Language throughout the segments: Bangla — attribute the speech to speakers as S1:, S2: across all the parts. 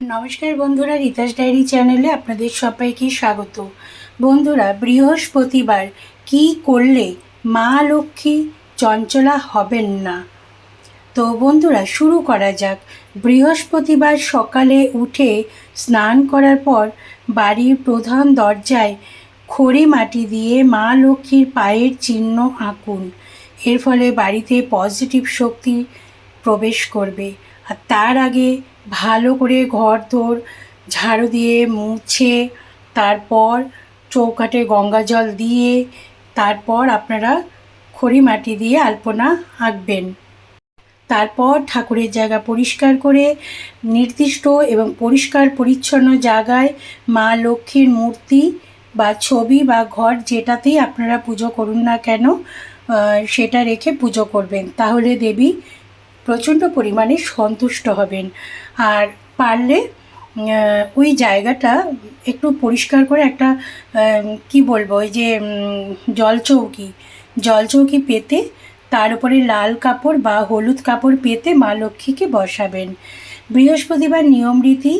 S1: নমস্কার বন্ধুরা রিতাস ডায়েরি চ্যানেলে আপনাদের সবাইকে স্বাগত। বন্ধুরা, বৃহস্পতিবার কি করলে মা লক্ষ্মী চঞ্চলা হবেন না? তো বন্ধুরা, শুরু করা যাক। বৃহস্পতিবার সকালে উঠে স্নান করার পর বাড়ির প্রধান দরজায় খড়ি মাটি দিয়ে মা লক্ষ্মীর পায়ের চিহ্ন আঁকুন। এর ফলে বাড়িতে পজিটিভ শক্তি প্রবেশ করবে। আর তার আগে ভালো করে ঘর ধর ঝাড়ু দিয়ে মুছে, তারপর চৌকাটে গঙ্গা জল দিয়ে, তারপর আপনারা খড়ি মাটি দিয়ে আলপনা আঁকবেন। তারপর ঠাকুরের জায়গা পরিষ্কার করে, নির্দিষ্ট এবং পরিষ্কার পরিচ্ছন্ন জায়গায় মা লক্ষ্মীর মূর্তি বা ছবি বা ঘর যেটাতেই আপনারা পুজো করুন না কেন সেটা রেখে পুজো করবেন। তাহলে দেবী প্রচণ্ড পরিমাণে সন্তুষ্ট হবেন। আর পারলে ওই জায়গাটা একটু পরিষ্কার করে একটা কি বলব, ওই যে জলচৌকি জলচৌকি পেতে তার উপরে লাল কাপড় বা হলুদ কাপড় পেতে মা লক্ষ্মীকে বসাবেন। বৃহস্পতিবার নিয়ম রীতি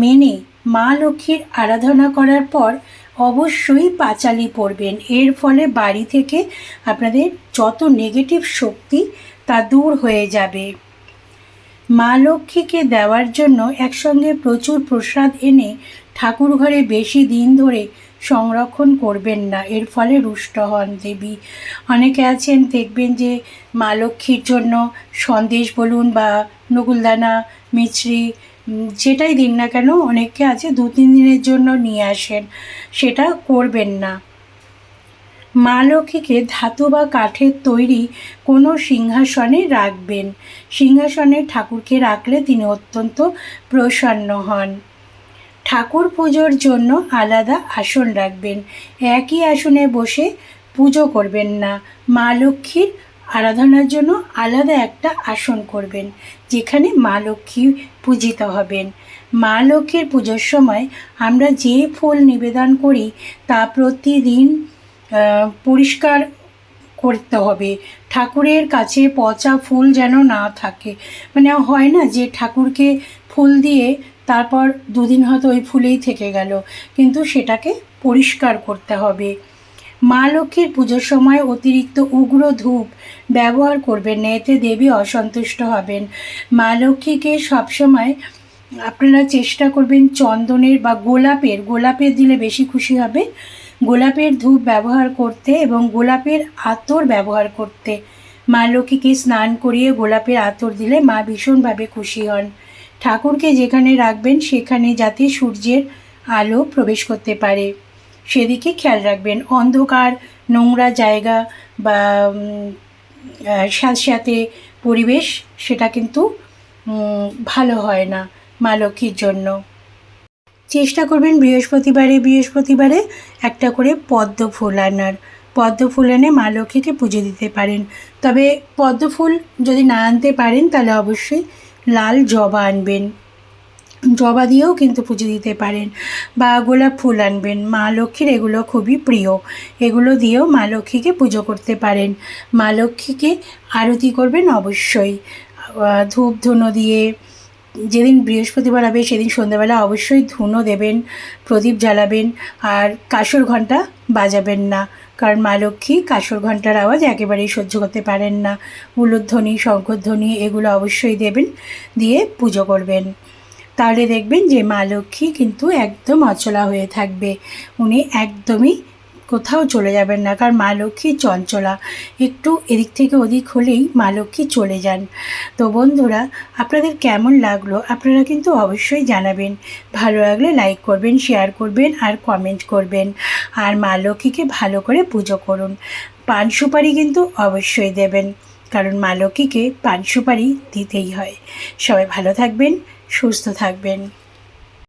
S1: মেনে মা লক্ষ্মীর আরাধনা করার পর অবশ্যই পাঁচালি পড়বেন এর ফলে বাড়ি থেকে আপনাদের যত নেগেটিভ শক্তি তা দূর হয়ে যাবে। মা লক্ষ্মীকে দেওয়ার জন্য একসঙ্গে প্রচুর প্রসাদ এনে ঠাকুর ঘরে বেশি দিন ধরে সংরক্ষণ করবেন না। এর ফলে রুষ্ট হন দেবী। অনেকে আছেন, দেখবেন যে মা লক্ষ্মীর জন্য সন্দেশ বলুন বা নকুলদানা, মিছরি যেটাই দিন না কেন অনেকে আছে দু তিন দিনের জন্য নিয়ে আসেন। সেটা করবেন না। মা লক্ষ্মীকে ধাতু বা কাঠের তৈরি কোনো সিংহাসনে রাখবেন। সিংহাসনে ঠাকুরকে রাখলে তিনি অত্যন্ত প্রসন্ন হন। ঠাকুর পুজোর জন্য আলাদা আসন রাখবেন। একই আসনে বসে পুজো করবেন না। মা লক্ষ্মীর আরাধনার জন্য আলাদা একটা আসন করবেন, যেখানে মা লক্ষ্মী পূজিত হবেন। মা লক্ষ্মীর পুজোর সময় আমরা যে ফুল নিবেদন করি, তা প্রতিদিন পরিষ্কার করতে হবে। ঠাকুরের কাছে পচা ফুল যেন না থাকে। মানে হয় না যে ঠাকুরকে ফুল দিয়ে তারপর দুদিন হয়তো ওই ফুলেই থেকে গেল। কিন্তু সেটাকে পরিষ্কার করতে হবে। মা লক্ষ্মীর পুজোর সময় অতিরিক্ত উগ্র ধূপ ব্যবহার করবেন না এতে দেবী অসন্তুষ্ট হবেন। মা লক্ষ্মীকে সবসময় আপনারা চেষ্টা করবেন চন্দনের বা গোলাপের গোলাপের দিলে বেশি খুশি হবে গোলাপের ধূপ ব্যবহার করতে এবং গোলাপের আতর ব্যবহার করতে। মা লক্ষ্মীকে স্নান করিয়ে গোলাপের আতর দিলে মা ভীষণভাবে খুশি হন। ঠাকুরকে যেখানে রাখবেন, সেখানে যাতে সূর্যের আলো প্রবেশ করতে পারে। সেদিকে খেয়াল রাখবেন, অন্ধকার, নোংরা জায়গা বা স্যাঁতস্যাঁতে পরিবেশ, সেটা কিন্তু ভালো হয় না মা লক্ষ্মীর জন্য। চেষ্টা করবেন বৃহস্পতিবারে বৃহস্পতিবারে একটা করে পদ্ম ফুল আনার। পদ্ম ফুল এনে মা লক্ষ্মীকে পুজো দিতে পারেন। তবে পদ্ম ফুল যদি না আনতে পারেন, তাহলে অবশ্যই লাল জবা আনবেন। জবা দিয়েও কিন্তু পুজো দিতে পারেন। বা গোলাপ ফুল আনবেন। মা লক্ষ্মীর এগুলো খুবই প্রিয়। এগুলো দিয়েও মা লক্ষ্মীকে পুজো করতে পারেন। মা লক্ষ্মীকে আরতি করবেন অবশ্যই। ধূপ ধুনো দিয়ে যেদিন বৃহস্পতিবার হবে, সেদিন সন্ধ্যাবেলা অবশ্যই ধুনো দেবেন, প্রদীপ জ্বালাবেন, আর কাসর ঘণ্টা বাজাবেন না। কারণ মা লক্ষ্মী কাসর ঘণ্টার আওয়াজ একেবারেই সহ্য করতে পারেন না। উলুধ্বনি শঙ্করধ্বনি এগুলো অবশ্যই দেবেন, দিয়ে পুজো করবেন। তাহলে দেখবেন যে মা লক্ষ্মী কিন্তু একদম অচলা হয়ে থাকবে। উনি একদমই কোথাও চলে যাবেন না, কারণ মা লক্ষ্মী চঞ্চলা। একটু এদিক থেকে ওদিক হলেই মা লক্ষ্মী চলে যান। তো বন্ধুরা, আপনাদের কেমন লাগল আপনারা কিন্তু অবশ্যই জানাবেন। ভালো লাগলে লাইক করবেন শেয়ার করবেন আর কমেন্ট করবেন। আর মা লক্ষ্মীকে ভালো করে পুজো করুন। পান সুপারি কিন্তু অবশ্যই দেবেন, কারণ মা লক্ষ্মীকে পান সুপারি দিতেই হয়। সবাই ভালো থাকবেন, সুস্থ থাকবেন।